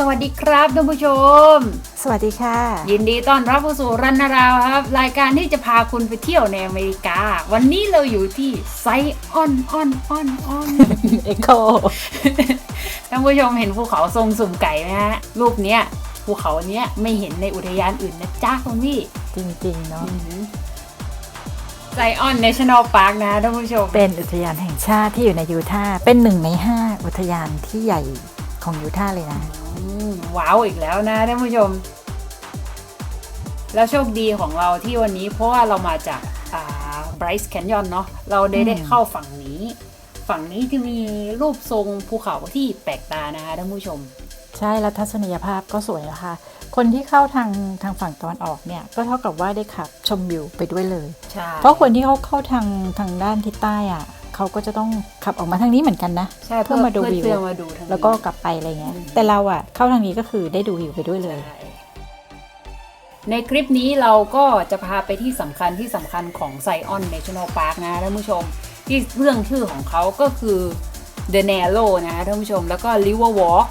สวัสดีครับท่านผู้ชม สวัสดีค่ะ ยินดีต้อนรับเข้าสู่รันนาราวครับ รายการที่จะพาคุณไปเที่ยวในอเมริกา วันนี้เราอยู่ที่ไซออนออนออนออนเอ็กโคท่านผู้ชมเห็นภูเขาทรงสุ่มไก่ไหมฮะ รูปเนี้ยภูเขาเนี้ยไม่เห็นในอุทยานอื่นนะจ้าคุณพี่จริงๆเนาะไซออนเนชั่นแนลพาร์คนะท่านผู้ชม เป็นอุทยานแห่งชาติที่อยู่ในยูทาห์เป็นหนึ่งในห้าอุทยานที่ใหญ่ของยูทาห์เลยนะอืม ว้าวอีกแล้วนะท่านผู้ชม แล้วโชคดีของเราที่วันนี้เพราะว่าเรามาจากอ่า Bryce Canyon เนาะเราได้อืมได้เข้าฝั่งนี้ ฝั่งนี้ที่มีรูปทรงภูเขาที่แปลกตานะคะท่านผู้ชม ใช่แล้วทัศนียภาพก็สวยนะคะ คนที่เข้าทางทางฝั่งตะวันออกเนี่ย ก็เท่ากับว่าได้ขับชมวิวไปด้วยเลยใช่เพราะคนที่เขาเข้าทางทางด้านทิศใต้อะ เขาก็จะต้องขับออกมาทางนี้เหมือนกันนะใช่เพื่อมาดูวิวเพื่อมาดูทางนี้แล้วก็กลับไปอะไรเงี้ยอืมแต่เราอะเข้าทางนี้ก็คือได้ดูวิวไปด้วยเลยใช่ในคลิปนี้เราก็จะพาไปที่สำคัญที่สำคัญของไซออน National Park นะท่านผู้ชมที่เรื่องชื่อของเขาก็คือ The Narrow นะท่านผู้ชมแล้วก็ River Walk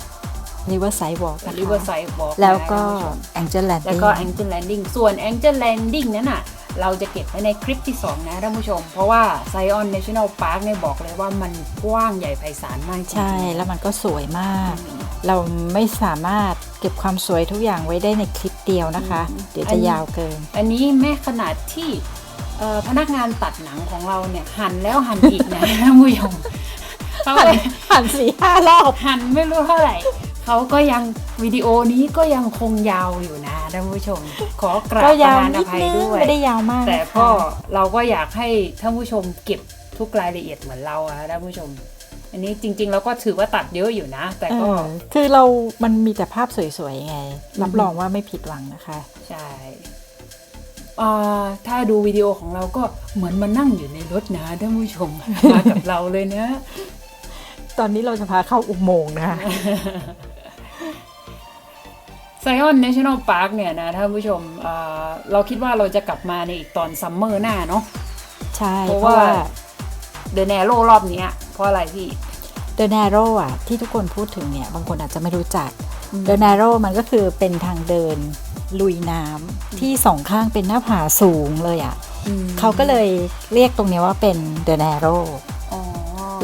Riverside Walk นะคะ Riverside Walk แล้วก็นะท่านผู้ชม Angel แล้ว Landing ก็ Angel Landing ส่วน Angel Landing นั้นน่ะ เราจะเก็บไว้ในคลิปที่ 2 นะท่านผู้ชม เพราะว่า Zion National Park เนี่ยบอกเลยว่ามันกว้างใหญ่ไพศาลมากจริงๆ ใช่แล้วมันก็สวยมากอืมเราไม่สามารถเก็บความสวยทุกอย่างไว้ได้ในคลิปเดียวนะคะ อืม เดี๋ยวอัจะนนี้ยาวเกิน อันนี้แม้ขนาดที่เอ่อพนักงานตัดหนังของเราเนี่ยหันแล้วหันอีกนะ ท่านผู้ชมเขาหันหันสี่ห้ารอบ หันไม่รู้เท่าไหร่ เขาก็ยังวิดีโอนี้ก็ยังคงยาวอยู่นะท่านผู้ชม ขอกราบก็ประยาวทานอนิดภัยนึงด้วยไม่ได้ยาวมาก แต่นะคะก็เราก็อยากให้ท่านผู้ชมเก็บทุกรายละเอียดเหมือนเราอะท่านผู้ชม อันนี้จริงๆเราก็ถือว่าตัดเยอะอยู่นะ แต่เอก็อคือเรามันมีแต่ภาพสวยๆไง รับอือฮึรองว่าไม่ผิดหวังนะคะ ใช่อ่าถ้าดูวิดีโอของเราก็เหมือนมานั่งอยู่ในรถนะท่านผู้ชมมากับเราเลยนะ ตอนนี้เราจะพาเข้าอุโมงค์นะคะไซ ออน National Park เนี่ยนะท่านผู้ชมอ่าเราคิดว่าเราจะกลับมาในอีกตอนซัมเมอร์หน้าเนาะใช่เพเพราะราะว่าว่าเดอะแนโรรอบเนี้ยเพราะอะไรพี่ The Narrow อะที่ทุกคนพูดถึงเนี่ยบางคนอาจจะไม่รู้จัก The Narrow มันก็คือเป็นทางเดินลุยน้ำที่สองข้างเป็นหน้าผาสูงเลยอะอืมเขาก็เลยเรียกตรงเนี้ยว่าเป็น The Narrow อ๋อ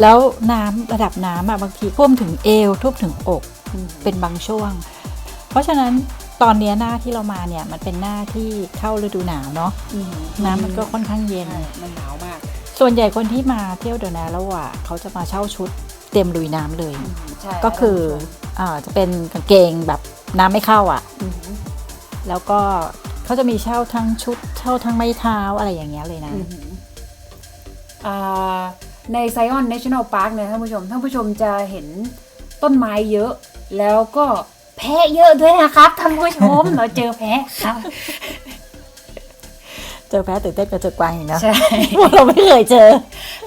แล้วน้ำระดับน้ำอะบางทีท่วมถึงเอวท่วมถึงอกอืมเป็นบางช่วง เพราะฉะนั้นตอนเนี้ยหน้าที่เรามาเนี่ยมันเป็นหน้าที่เข้าฤดูหนาวเนาะอืมน้ำมันก็ค่อนข้างเย็นใช่มันหนาวมาก ส่วนใหญ่คนที่มาเที่ยวเดอะนาแล้วอะเขาจะมาเช่าชุดเตรียมลุยน้ำเลยอืมใช่ก็คืออ่าจะเป็นกางเกงแบบน้ำไม่เข้าอะอืมแล้วก็เขาจะมีเช่าทั้งชุด เช่าทั้งไม้เท้าอะไรอย่างเงี้ยเลยนะอืมอ่าในไซออน National Park เนี่ยท่านผู้ชมท่านผู้ชมจะเห็นต้นไม้เยอะ แล้วก็ แพะเยอะด้วยนะครับท่านผู้ชมเราเจอแพะครับ เจอแพ้ตื่นเต้นกับเจอกวางอีกนะใช่พวกเราไม่เคยเจอ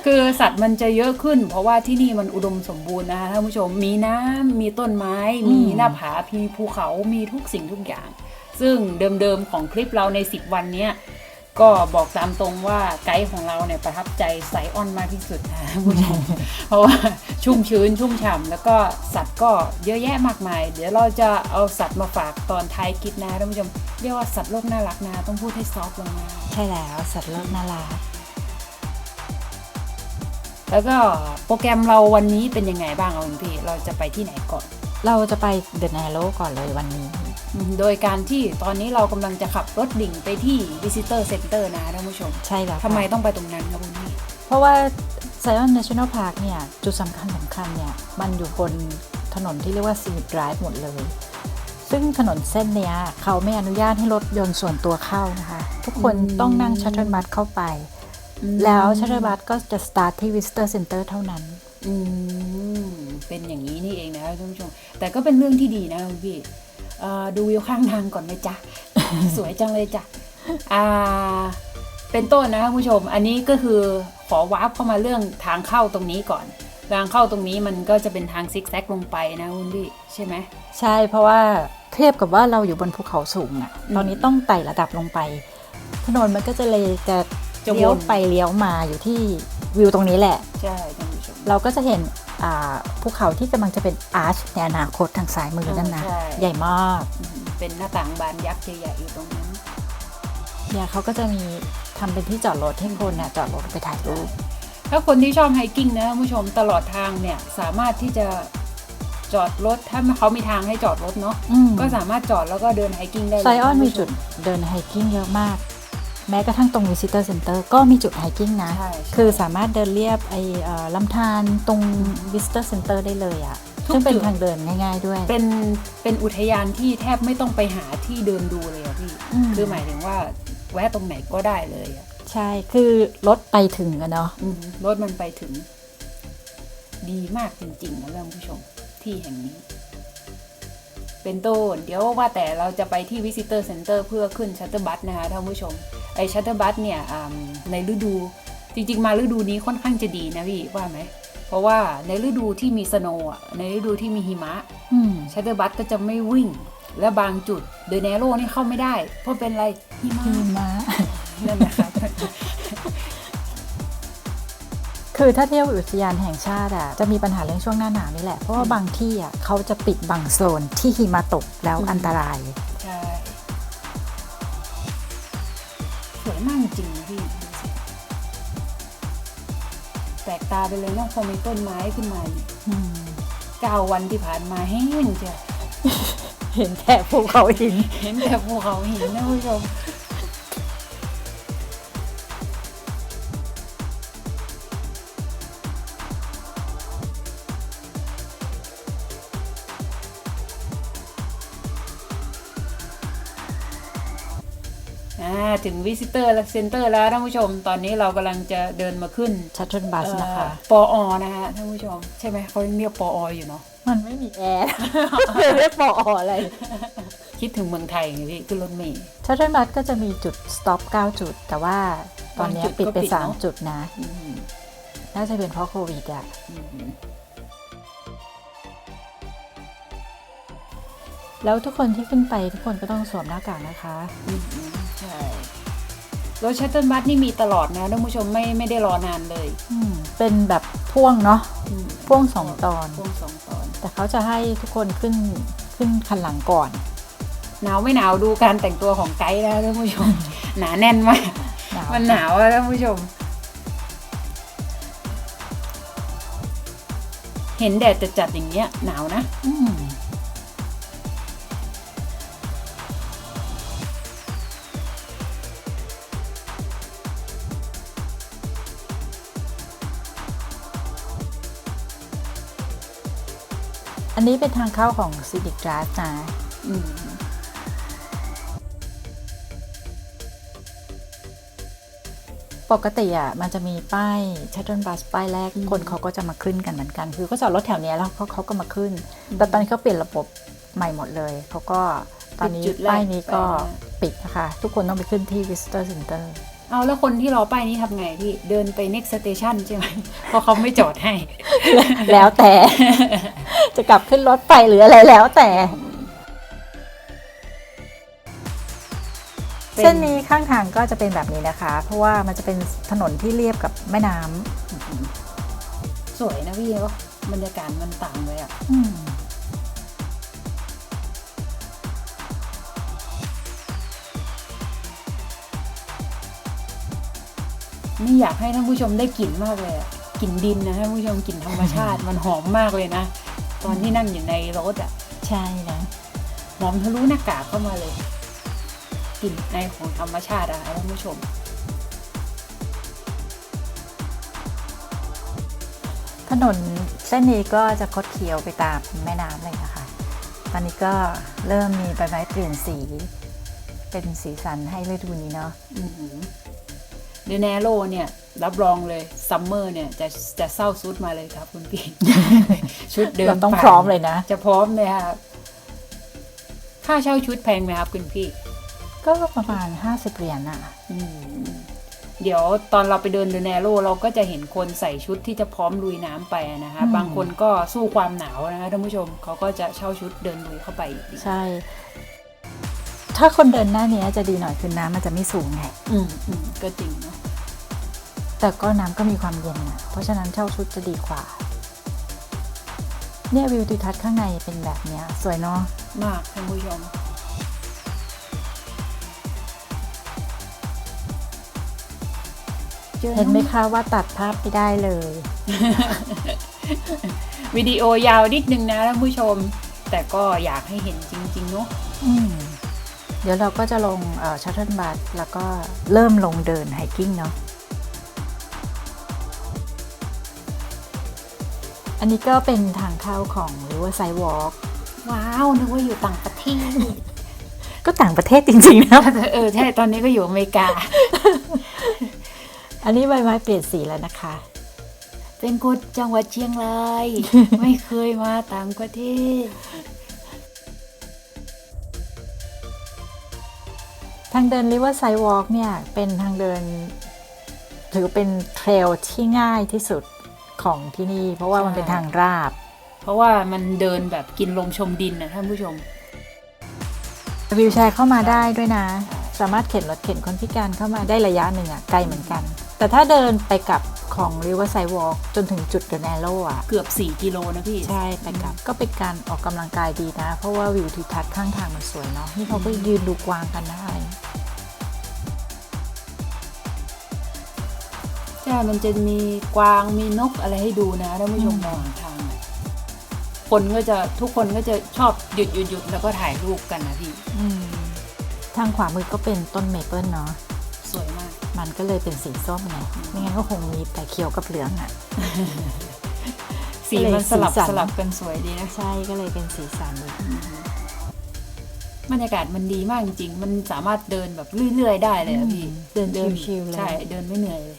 คือสัตว์มันจะเยอะขึ้น เพราะว่าที่นี่มันอุดมสมบูรณ์นะคะท่านผู้ชมมีน้ำมีต้นไม้อืมมีหน้าผามีภูเขามีทุกสิ่งทุกอย่าง ซึ่งเดิมๆของคลิปเราใน 10 วันเนี้ย ก็บอกตามตรงว่าไกด์ของเราเนี่ยประทับใจไซออนมากที่สุดนะท่านผู้ชมเพราะว่าชุ่มชื้นชุ่มฉ่ำแล้วก็สัตว์ก็เยอะแยะมากมาย เดี๋ยวเราจะเอาสัตว์มาฝากตอนท้ายคลิปนะท่านผู้ชมเรียกว่าสัตว์โลกน่ารักนะต้องพูดให้ซอฟต์ลงนะใช่แล้วสัตว์เลิศน่ารักแล้วก็โปรแกรมเราวันนี้เป็นยังไงบ้างเอาคุณพี่เราจะไปที่ไหนก่อน เราจะไปเดอะนาโ w ก่อนเลยวันนี้อืม โดยการที่ตอนนี้เรากำลังจะขับรถดิ่งไปที่ Visitor Center นะท่านผู้ชมใช่แล้วค่ะทำไมต้องไปตรงนั้นครับคุณพี่เพราะว่า Zion National Park เนี่ยจุดสำคัญสำคัญเนี่ยมันอยู่บนถนนที่เรียกว่า Sea Drive หมดเลย ซึ่งถนนเส้นเนี้ยเขาไม่อนุญาตให้รถยนต์ส่วนตัวเข้านะคะ ทุกคนอืมต้องนั่งชัตเทิลบัสเข้าไป แล้วชัตเทิลบัสก็จะสตาร์ทที่ Visitor Center เท่านั้นอืมเป็นอย่างนี้นี่เองนะครับท่านผู้ชม แต่ก็เป็นเรื่องที่ดีนะคุณพี่เอ่อ ดูวิวข้างทางก่อนไหมจ๊ะสวยจังเลยจ้ะอ่าเป็นต้นนะท่านผู้ชม อันนี้ก็คือขอวาร์ปเข้ามาเรื่องทางเข้าตรงนี้ก่อน ทางเข้าตรงนี้มันก็จะเป็นทางซิกแซกลงไปนะคุณพี่ใช่ไหม ใช่เพราะว่าเทียบกับว่าเราอยู่บนภูเขาสูงอะอืมตอนนี้ต้องไต่ระดับลงไป ถนนมันก็จะเลยจะจะวนเลี้ยวไปเลี้ยวมาอยู่ที่วิวตรงนี้แหละ ใช่ท่านผู้ชม เราก็จะเห็นอ่า ภูเขาที่กำลังจะเป็นอาร์ชในอนาคตทางซ้ายมือนั่นนะใช่ใหญ่มากอืมเป็นหน้าต่างบานยักษ์ใหญ่ๆอยู่ตรงนั้นเนี่ยเขาก็จะมีทำเป็นที่จอดรถให้คนน่ะจอดรถไปถ่ายรูปถ้าคนที่ชอบไฮกิ้งนะคุณผู้ชมตลอดทางเนี่ยสามารถที่จะจอดรถถ้าเขามีทางให้จอดรถเนาะอืมก็สามารถจอดแล้วก็เดินไฮกิ้งได้เลยไซออนมีคุณผู้ชจุดเดินไฮกิ้งเยอะมาก แม้กระทั่งตรง Visitor Center ก็มีจุดไฮกิ้งนะ ใช่ใช่ คือสามารถเดินเรียบไอ้เอ่อลำธารตรง Visitor Center ได้เลยอะ่ะทุกซึ่งเป็นจุด ทางเดินง่ายๆด้วยเป็นเป็นอุทยานที่แทบไม่ต้องไปหาที่เดินดูเลยอะพี่อืมคือหมายถึงว่าแวะตรงไหนก็ได้เลยอะใช่คือรถไปถึงอะเนาะอืมรถมันไปถึง ดีมากจริงๆนะท่านผู้ชมที่แห่งนี้ เป็นต้น เดี๋ยวว่าแต่เราจะไปที่ Visitor Center เพื่อขึ้นชัตเตอร์บัสนะคะท่านผู้ชม ไอชัตเตอร์บัสเนี่ยอ่าในฤดูจริง ๆ มาฤดูนี้ค่อนข้างจะดีนะพี่ว่าไหม เพราะว่าในฤดูที่มีสโนว์อะในฤดูที่มีหิมะอืมชัตเตอร์บัสก็จะไม่วิ่ง และบางจุดเดนเนโรนี่เข้าไม่ได้ เพราะเป็นอะไรหิมะหิมะนั่นแหละครับ คือถ้าเที่ยวอุทยานแห่งชาติอะจะมีปัญหาเรื่องช่วงหน้าหนาวนี่แหละเพราะว่าบางที่อะเขาจะปิดบางโซนที่หิมะตกแล้วอืมอันตรายใช่สวยมากจริงๆพี่ดูสิแปลกตาไปเลยเนอะพอมีต้นไม้ขึ้นมาเนี่ยอืมเก้าวันที่ผ่านมาแห้งจ้ะเห็นแต่ภูเขาหิน เห็นแต่ภูเขาหินนะผู้ชม อ่าถึงวิสิเตอร์และเซ็นเตอร์แล้วท่านผู้ชม ตอนนี้เรากำลังจะเดินมาขึ้นชัตเทิลบัสนะคะเอ่อปออนะคะท่านผู้ชม ใช่ไหมเขายังเรียกปอออยู่เนาะมันไม่มีแอร์เรียกปออะไร คิดถึงเมืองไทยไงพี่ขึ้นรถเมล์ชัตเทิลบัสก็จะมีจุดสต็อป9จุด แต่ว่าตอนเนี้ยบางจุดปิดก็ไปปิดเนอะ3จุดนะอืมน่าจะเป็นเพราะโควิดอะอืมแล้วทุกคนที่ขึ้นไปทุกคนก็ต้องสวมหน้ากากนะคะอืมอืมใช่รถชัตเติลบัสนี่มีตลอดนะท่านผู้ชมไม่ไม่ได้รอนานเลยอืมเป็นแบบพ่วงเนาะอืมพ่วงสองตอน พ่วงสองตอน แต่เขาจะให้ทุกคนขึ้นขึ้นคันหลังก่อน หนาวไม่หนาวดูการแต่งตัวของไกด์แล้วท่านผู้ชม หนาแน่นมากหนาวมันหนาวอะท่านผู้ชม เห็นแดดจัดๆอย่างเงี้ยหนาวนะ อื นนี้เป็นทางเข้าของ Civic Drive นะอืมปกติอะมันจะมีป้ายชัตเทิลบัสป้ายแรกคนเขาก็จะมาขึ้นกันเหมือนกัน คือก็จอดรถแถวเนี้ยแล้วเขาเขาก็มาขึ้น แต่ตอนนี้เขาเปลี่ยนระบบใหม่หมดเลยเขาก็ตอนนี้จุดแรกป้ายนี้ก็ไปปิดนะคะ ทุกคนต้องไปขึ้นที่ Visitor Center เอาแล้วคนที่รอป้ายนี้ทำไงพี่ เดินไป next station ใช่ไหมเพราะเขาไม่จอดให้ แล้วแต่ จะกลับขึ้นรถไปหรืออะไรแล้วแต่เป็นเส้นนี้ข้างทางก็จะเป็นแบบนี้นะคะ เพราะว่ามันจะเป็นถนนที่เรียบกับแม่น้ำสวยนะพี่ก็บรรยากาศมันต่างเลยอะ ไม่อยากให้ท่านผู้ชมได้กลิ่นมากเลยอะกลิ่นดินนะท่านผู้ชมกลิ่นธรรมชาติมันหอมมากเลยนะ ตอนที่นั่งอยู่ในรถอะใช่นะหอมทะลุหน้ากากเข้ามาเลยกลิ่นไอของธรรมชาติอะท่านผู้ชม ถนนเส้นนี้ก็จะคดเคี้ยวไปตามแม่น้ำเลยนะคะ ตอนนี้ก็เริ่มมีใบไม้เปลี่ยนสี เป็นสีสันให้ฤดูนี้เนาะ เดนเนโรเนี่ยรับรองเลยซัมเมอร์เนี่ยจะจะเศร้าซุดมาเลยครับคุณพี่ ชุดเดินเราต้องป่าพร้อมเลยนะ จะพร้อมเลยครับค่าเช่าชุดแพงไหมครับคุณพี่ ก็ประมาณ50เหรียญอะอืมเดี๋ยวตอนเราไปเดินเดนเนโรเราก็จะเห็นคนใส่ชุดที่จะพร้อมลุยน้ำไปนะคะอืมบางคนก็สู้ความหนาวนะคะท่านผู้ชมเขาก็จะเช่าชุดเดินลุยเข้าไปอีกใช่ ถ้าคนเดินหน้านี้จะดีหน่อยคือน้ำมันจะไม่สูงไง อืมอืมก็จริงเนาะแต่ก็น้ำก็มีความเย็นนะเพราะฉะนั้นเช่าชุดจะดีกว่า เนี่ยวิวทิวทัศน์ข้างในเป็นแบบเนี้ย สวยเนาะมากท่านผู้ชมเห็นไหมคะว่าตัดภาพไม่ได้เลย วิดีโอยาวนิดนึงนะท่านผู้ชม แต่ก็อยากให้เห็นจริง ๆ เนาะอืม เดี๋ยวเราก็จะลงชัตเทิลบัสแล้วก็เริ่มลงเดินไฮกิ้งเนาะอันนี้ก็เป็นทางเข้าของ Riverside Walk ว้าว นึกว่าอยู่ต่างประเทศ ก็ต่างประเทศจริง ๆ นะ เออ ใช่ ตอนนี้ก็อยู่อเมริกา อันนี้ใบไม้เปลี่ยนสีแล้วนะคะ เป็นคนจังหวัดเชียงราย ไม่เคยมาต่างประเทศางเดิน Riverside Walk เนี่ย เป็นทางเดิน ถือเป็นเทรลที่ง่ายที่สุดของที่นี่ เพราะว่ามันใช่เป็นทางราบ เพราะว่ามันเดินแบบกินลมชมดินนะท่านผู้ชมวิวแชร์เข้ามาได้ด้วยนะ สามารถเข็นรถเข็นคนพิการเข้ามาได้ระยะหนึ่งอะไกลเหมือนกัน แต่ถ้าเดินไปกับของ Riverside Walk จนถึงจุด The Narrow อะเกือบ 4 กิโลนะพี่ ใช่ไปกลับ ก็เป็นการออกกำลังกายดีนะ เพราะว่าวิวทิวทัศน์ข้างทางมันสวยเนาะนี่เขาก็ยืนดูกวางกันนะอะไร ใช่ มันจะมีกวางมีนกอะไรให้ดูนะท่านผู้ชมอืมระหว่างทางอะคนก็จะทุกคนก็จะชอบหยุดหยุดหยุดแล้วก็ถ่ายรูปกันนะพี่ อืมทางขวามือก็เป็นต้นเมเปิลเนาะสวยมาก มันก็เลยเป็นสีส้มไงไม่งั้นก็คงมีแต่เขียวกับเหลืองอะ่ะสีก็เลยมันสลับสีสันสลับกันสวยดีนะใช่ก็เลยเป็นสีสันเลยบรรยากาศมันดีมากจริงๆ มันสามารถเดินแบบเรื่อยๆ ได้เลยอะพี่ เดินชิวๆเลย ใช่ เดินไม่เหนื่อยเลย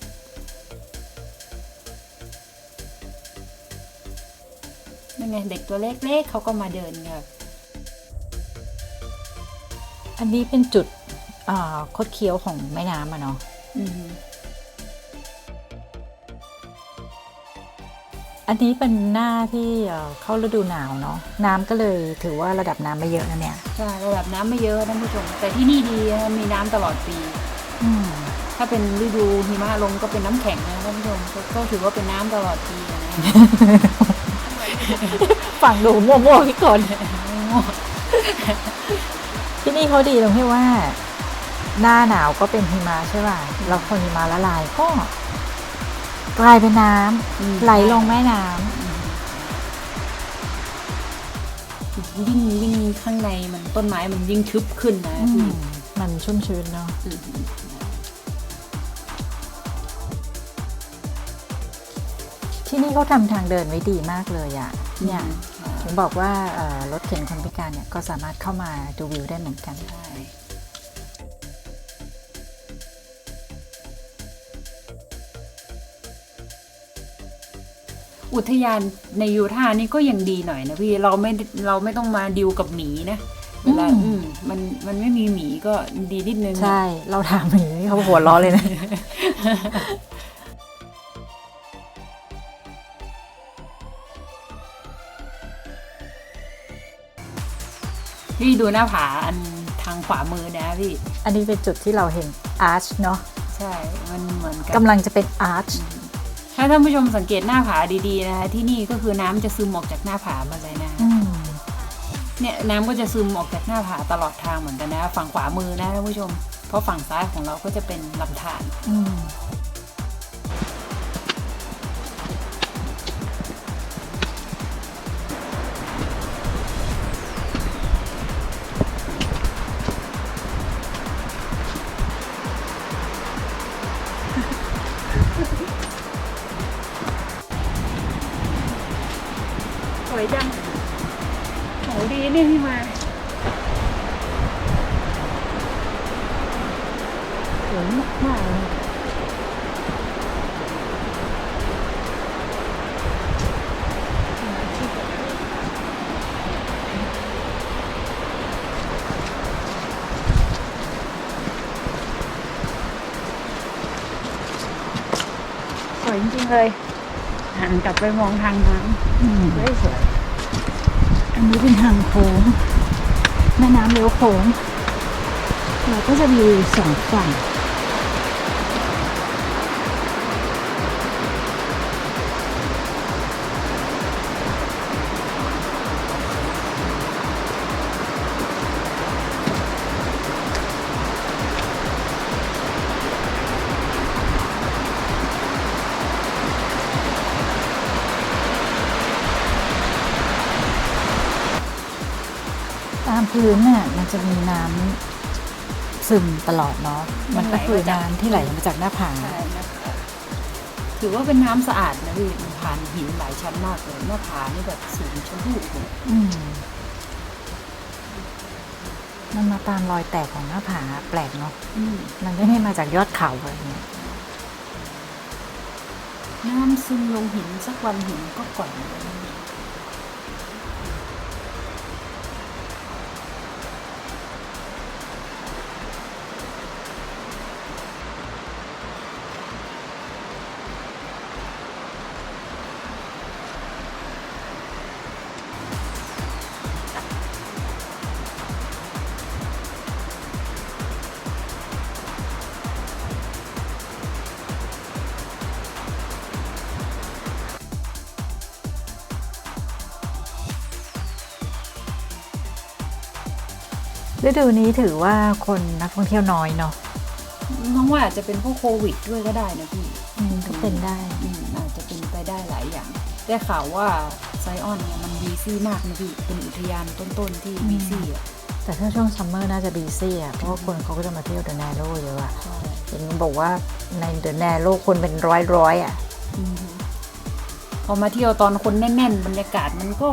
นั่นไงเด็กตัวเล็กๆเขาก็มาเดินครับอันนี้เป็นจุดอ่าคดเคี้ยวของแม่น้ำอะเนาะอืมอันนี้เป็นหน้าที่เอ่อเข้าฤดูหนาวเนาะน้ำก็เลยถือว่าระดับน้ำไม่เยอะนะเนี่ยใช่ระดับน้ำไม่เยอะท่านผู้ชมแต่ที่นี่ดีนะมีน้ำตลอดปีอืมถ้าเป็นฤดูหิมะลงก็เป็นน้ำแข็งนะท่านผู้ชมก็ก็ถือว่าเป็นน้ำตลอดปีนะ ฝั่งดูมั่วๆพี่ก่อนที่นี่เขาดีตรงที่ว่า หน้าหนาวก็เป็นหิมะใช่ป่ะแล้วพอหิมะละลายก็กลายเป็นน้ำอืมไหลลงแม่น้ยิ่งยิ่งข้างในมันต้นไม้มันยิ่งทึบขึ้นนะำอืพี่มมันชุ่มชื้นเนาะ ที่นี่เขาทำทางเดินไว้ดีมากเลยอะเนี่ยอืมถึงบอกว่าเอ่อรถเข็นคนพิการเนี่ยก็สามารถเข้ามาดูวิวได้เหมือนกันใช่อุทยานในยูทาห์นี่ก็ยังดีหน่อยนะพี่เราไม่เราไม่ต้องมาดิวกับหมีนะเวลาอืม อืมมันมันไม่มีหมีก็ดีนิดนึง ใช่ เราถามอย่างนี้เขาหัวล้อเลยนะ พี่ดูหน้าผาอันทางขวามือนะพี่ อันนี้เป็นจุดที่เราเห็นอาร์ชเนาะใช่ มันเหมือนกับกำลังจะเป็นอาร์ชถ้าท่านผู้ชมสังเกตหน้าผาดีๆนะคะที่นี่ก็คือน้ำจะซึมออกจากหน้าผามาเลยนะอืมเนี่ยน้ำก็จะซึมออกจากหน้าผาตลอดทางเหมือนกันนะ ฝั่งขวามือนะท่านผู้ชม เพราะฝั่งซ้ายของเราก็จะเป็นลำธาร จริงๆเลยหันกลับไปมองทางน้อืมำสวยสวยอันนี้เป็นทางโค้งแม่น้ำเลี้ยวโค้งเราก็จะมีสองฝั่ง พื้นน่ะมันจะมีน้ำซึมตลอดเนาะ มันก็คือน้ำที่ไหลมาจากหน้าผา ใช่นะคะถือว่าเป็นน้ำสะอาดนะพี่มันผ่านหินหลายชั้นมากเลยหน้าผานี่แบบสูงชมพูเลยอืมมันมาตามรอยแตกของหน้าผาแปลกเนาะ อืมมันไม่ได้มาจากยอดเขาอะไรเงี้ย น้ำซึมลงหินสักวันหินก็ก่อน ฤดูนี้ถือว่าคนนักท่องเที่ยวน้อยเนาะน้องว่าอาจจะเป็นเพราะโควิดด้วยก็ได้นะพี่อืมก็เป็นได้อืมอาจจะเป็นไปได้หลายอย่างได้ข่าวว่าไซออนเนี่ยมันบีซี่มากนะพี่เป็นอุทยานต้นๆที่อืมบีซี่อะแต่ถ้าช่วงซัมเมอร์น่าจะบีซี่อะเพราะว่าคนเขาก็จะมาเที่ยวเดอะแนโรเยอะอะใช่เห็นบอกว่าในเดอะแนโรคนเป็นร้อยร้อยๆอะอืมพอมาเที่ยวตอนคนแน่นๆ บรรยากาศมันก็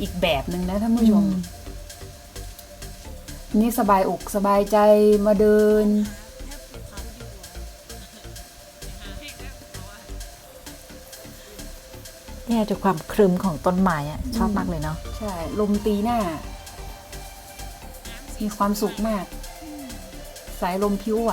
อีกแบบหนึ่งนะท่านผู้ชมอืม นี่สบายอกสบายใจมาเดิน เนี่ยจากความครึมของต้นไม้อะชอบมากเลยเนาะใช่ ลมตีหน้า มีความสุขมาก สายลมพิ้วไหว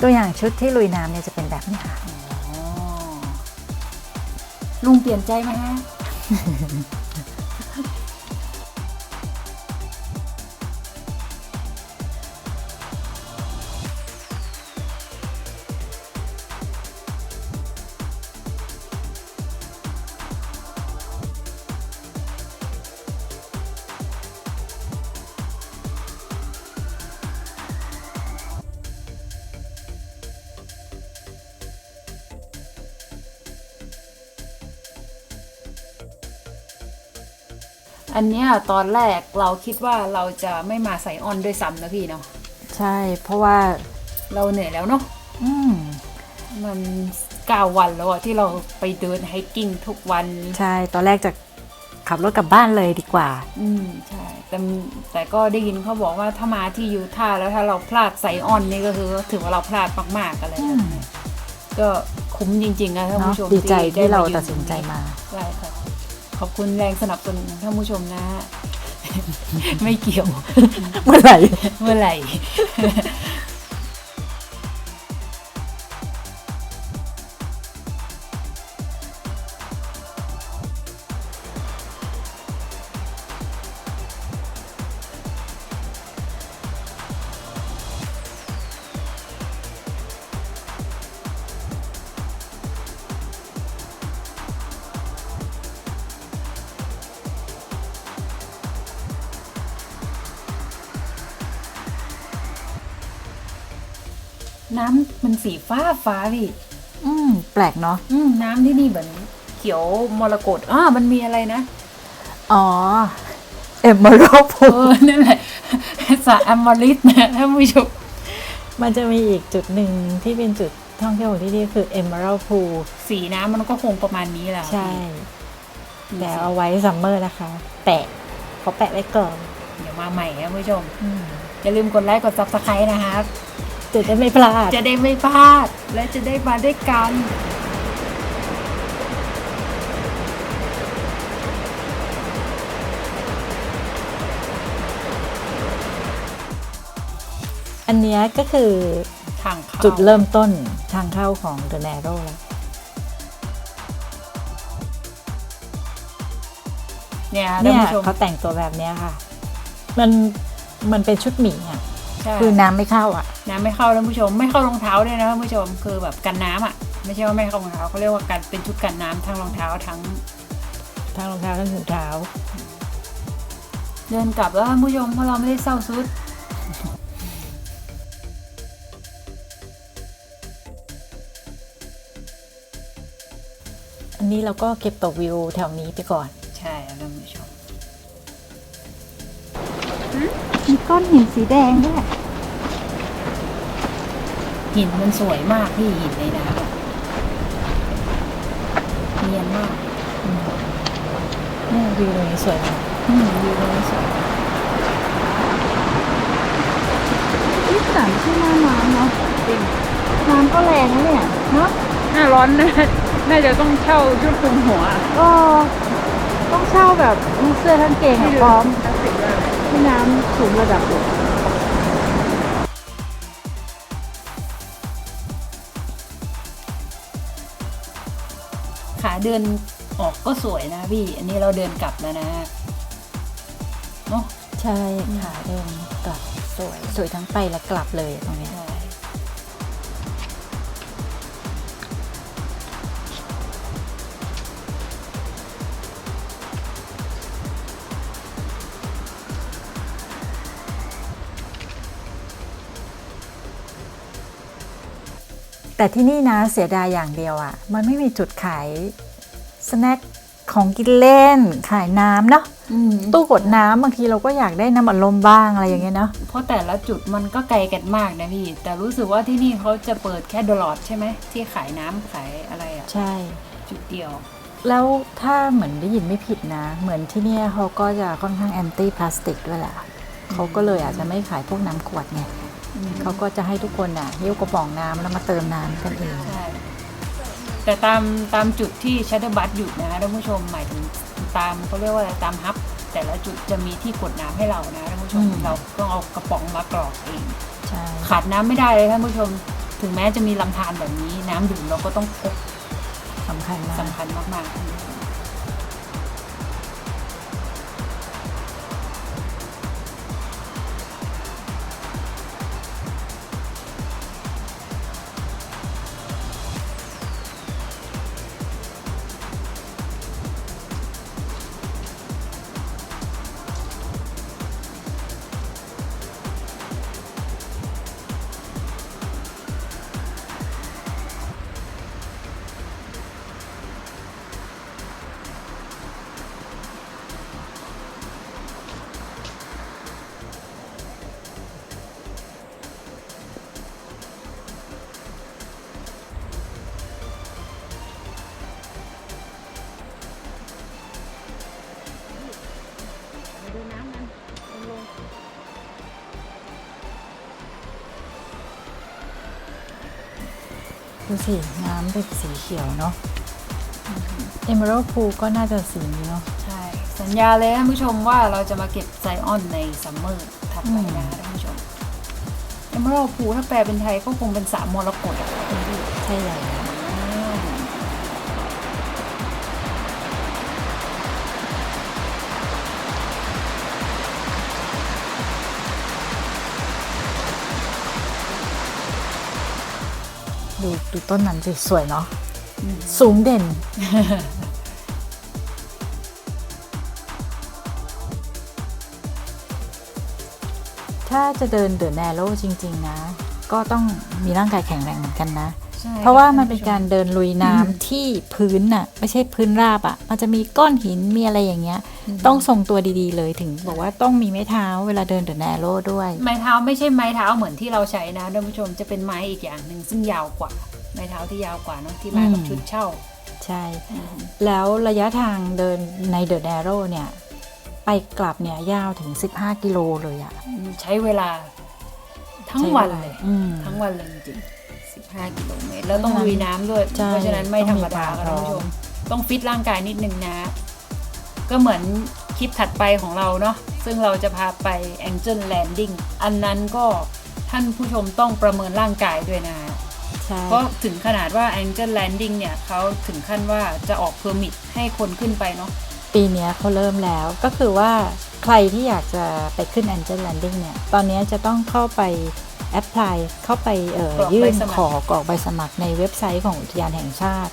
ตัวอย่างชุดที่ลุยน้ำเนี่ยจะเป็นแบบนี้ค่ะ ลุงเปลี่ยนใจไหมฮะ อันเนี้ยตอนแรกเราคิดว่าเราจะไม่มาใส่ออนด้วยซ้ำนะพี่เนาะใช่ เพราะว่าเราเหนื่อยแล้วเนาะอืมมันเก้าวันแล้วอะที่เราไปเดินไฮกิ้งทุกวัน ใช่ ตอนแรกจะขับรถกลับบ้านเลยดีกว่า อืมใช่แต่แต่ก็ได้ยินเขาบอกว่าถ้ามาที่ยูทาห์แล้วถ้าเราพลาดไซออนนี่ก็คือถือว่าเราพลาดมากๆอะไรแบบนี้ก็คุ้มจริงๆนะท่านเนาะผู้ชมดีใจที่เราไมยืตัดสินใจมาใช่ค่ะ ขอบคุณแรงสนับสนุนของท่านผู้ชมนะฮะไม่เกี่ยว เมื่อไหร่ เมื่อไหร่ ฟ้าฟ้าพี่ อืม แปลกเนาะอืมน้ำที่นี่เหมือนเขียวมรกตอ่ามันมีอะไรนะ อ๋อ เอ็มเมอรัลพูเออนั่นแหละสระอมฤตนะท่านผู้ชมมันจะมีอีกจุดหนึ่งที่เป็นจุดท่องเที่ยวของที่นี่คือ Emerald Pool สีน้ำมันก็คงประมาณนี้แหละใช่ พี่แต่เอาไว้ซัมเมอร์นะคะ แปะขอแปะไว้ก่อน เดี๋ยวมาใหม่นะท่านผู้ชม อืมอย่าลืมกดไลค์กดซับสไครต์นะครับ จะได้ไม่พลาด จะได้ไม่พลาด และจะได้มาด้วยกัน อันเนี้ยก็คือทางเข้าจุดเริ่มต้นทางเข้าของ The Narrow แล้วเนี่ยท่านเนี่ยผู้ชมเขาแต่งตัวแบบเนี้ยค่ะ มันมันเป็นชุดหมีอะใช่ คือน้ำไม่เข้าอะ น้ำไม่เข้าท่านผู้ชม ไม่เข้ารองเท้าด้วยนะท่านผู้ชมคือแบบกันน้ำอะอไม่ใช่ว่าไม่ให้รองเท้าเขาเรียกว่าการเป็นชุดกันน้ำทั้งรองเท้าทั้งทั้งรองเท้าทั้งถุงเท้า เดินกลับแล้วท่านผู้ชมเพราะเราไม่ได้เศร้าซุด อันนี้เราก็เก็บตกวิวแถวนี้ไปก่อน ใช่ท่านผู้ชม มีก้อนหินสีแดงด้วย หินมันสวยมากพี่หินในน้ำอะเนียนมากเนี่ยวิวตรงนี้สวยมากอืมวิวตรงนี้สวยที่สามชื่อหน้าน้ำเนาะจริงน้ำก็แรงนะเนี่ยเนาะหน้าร้อนนะน่าจะต้องเช่าชุดคลุมหัวก็ต้องเช่าแบบเสื้อทั้งเกงอะพร้อมที่น้ำสูงระดับอยู่ ขาเดินออกก็สวยนะพี่ อันนี้เราเดินกลับแล้วนะเนาะใช่ขาเดินกลับสวยสวยทั้งไปและกลับเลยตรงเนี้ย ใช่ แต่ที่นี่นะเสียดายอย่างเดียวอะ่ะ มันไม่มีจุดขายสแน็คของกินเล่น ขายน้ำเนาะอืมตู้กดน้ำบางทีเราก็อยากได้น้ำอัดลมบ้างอะไรอย่างเงี้ยเนาะเพราะแต่ละจุดมันก็ไกลกันมากนะพี่ แต่รู้สึกว่าที่นี่เขาจะเปิดแค่ดลอดใช่ไหมที่ขายน้ำขายอะไรอะใช่ จุดเดียว แล้วถ้าเหมือนได้ยินไม่ผิดนะ เหมือนที่เนี่ยเขาก็จะค่อนข้างแอนตี้พลาสติกด้วยแหละเขาก็เลยอาจจะไม่ขายพวกน้ำขวดไง เขาก็จะให้ทุกคนอะหิ้วกระป๋องน้ำแล้วมาเติมน้ำกันเอง ใช่แต่ตามตามจุดที่ชัตเตอร์บัสอยู่นะท่านผู้ชมหมายถึงตามเขาเรียกว่าอะไรตามฮับ แต่ละจุดจะมีที่กดน้ำให้เรานะท่านผู้ชมเราต้องเอากระป๋องมากรอกเอง ใช่ ขาดน้ำไม่ได้เลยท่านผู้ชม ถึงแม้จะมีลำธารแบบนี้ น้ำดื่มเราก็ต้องพกสำคัญมากสำคัญมากๆ ดูสิ น้ำเป็นสีเขียวเนาะเอเมอรัลพูก็น่าจะสีนี้เนาะใช่ สัญญาเลยท่านผู้ชมว่าเราจะมาเก็บไซออนในซัมเมอร์ถัดไปนะท่านผู้ชมเอมเมอรัลพูถ้าแปลเป็นไทยก็คงเป็นสามมรกตอะคุณพี่ใช่แล้ว ดูดูต้นนั้นสิสวยเนาะอืมสูงเด่น ถ้าจะเดินเดินแนโรจริง ๆ นะ ก็ต้องมีร่างกายแข็งแรงเหมือนกันนะใช่ เพราะว่ามันเป็นท่ผู้ชการเดินลุยน้ำที่พื้นน่ะ ไม่ใช่พื้นราบอะ่ะ มันจะมีก้อนหินมีอะไรอย่างเงี้ย ต้องทรงตัวดีๆเลยถึง บอกว่าต้องมีไม้เท้าเวลาเดินเดินแนโรด้วย ไม้เท้าไม่ใช่ไม้เท้าเหมือนที่เราใช้นะท่านผู้ชมจะเป็นไม้อีกอย่างหนึ่งซึ่งยาวกว่า ไม้เท้าที่ยาวกว่าเนอะที่มากับอืมชุดเช่า ใช่ แล้วระยะทางเดินในเดอะแนโรเนี่ย ไปกลับเนี่ยยาวถึง 15 กิโลเลยอะใช้เวลา ทั้งวันเลยอืมทั้งวันเลยจริงๆ 15 กิโลเมตร แล้วต้องเพราะฉะนั้นลุยน้ำด้วย ใช่เพราะฉะนั้นไม่ธรรมดาต้องมีค่ะท่านผู้ชความพร้อม ม ต้องฟิตร่างกายนิดนึงนะ ก็เหมือนคลิปถัดไปของเราเนาะซึ่งเราจะพาไป Angel Landing อันนั้นก็ท่านผู้ชมต้องประเมินร่างกายด้วยนะ ใช่เพราะถึงขนาดว่า Angel Landing เนี่ยเขาถึงขั้นว่าจะออกเพอร์มิทให้คนขึ้นไปเนาะ ปีเนี้ยเขาเริ่มแล้วก็คือว่าใครที่อยากจะไปขึ้น Angel Landing เนี่ย ตอนเนี้ยจะต้องเข้าไป แอปพลายเข้าไปเอ่อกรอกใบยื่นสมัครขอกรอกใบสมัครในเว็บไซต์ของอุทยานแห่งชาติ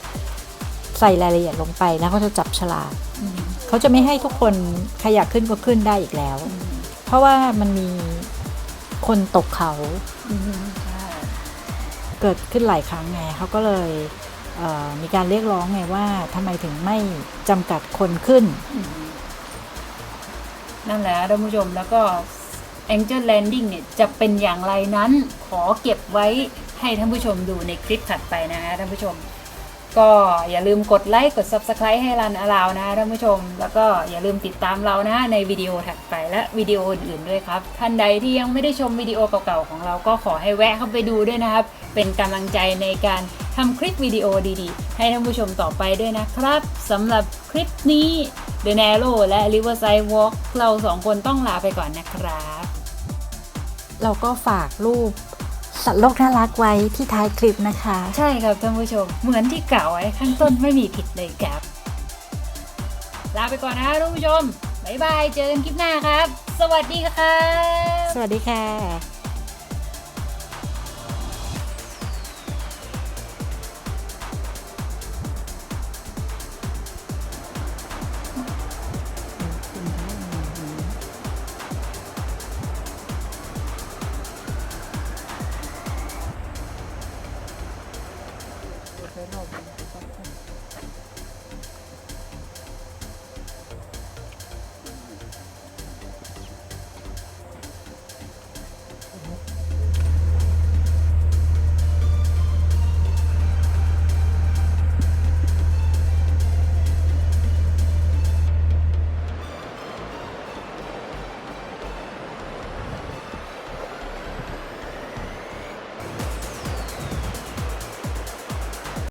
ใส่รายละเอียดลงไปแล้วเขาจะจับฉลากอืมเขาจะไม่ให้ทุกคนใครอยากขึ้นก็ขึ้นได้อีกแล้วอืมเพราะว่ามันมีคนตกเขาอืมใช่เกิดขึ้นหลายครั้งไงเขาก็เลยเอ่อมีการเรียกร้องไงว่าทำไมถึงไม่จำกัดคนขึ้นอืมนั่นแหละท่านผู้ชมแล้วก็ Angel Landing เนี่ยจะเป็นอย่างไรนั้นขอเก็บไว้ให้ท่านผู้ชมดูในคลิปถัดไปนะฮะท่านผู้ชม ก็อย่าลืมกดไลค์กด Subscribe ให้รันอลาวนะท่านผู้ชม แล้วก็อย่าลืมติดตามเรานะในวิดีโอถัดไปและวิดีโออื่นๆด้วยครับ ท่านใดที่ยังไม่ได้ชมวิดีโอเก่าๆของเราก็ขอให้แวะเข้าไปดูด้วยนะครับ เป็นกำลังใจในการทำคลิปวิดีโอดีๆ ให้ท่านผู้ชมต่อไปด้วยนะครับสำหรับคลิปนี้ The Narrow และ Riverside Walk เราสองคนต้องลาไปก่อนนะครับ เราก็ฝากรูปสัตว์โลกน่ารักไว้ที่ท้ายคลิปนะคะ ใช่ครับท่านผู้ชม เหมือนที่กล่าวไว้ข้างต้นไม่มีผิดเลยครับ ลาไปก่อนนะท่านผู้ชม บ๊ายบาย เจอกันคลิปหน้าครับ สวัสดีครับ สวัสดีค่ะ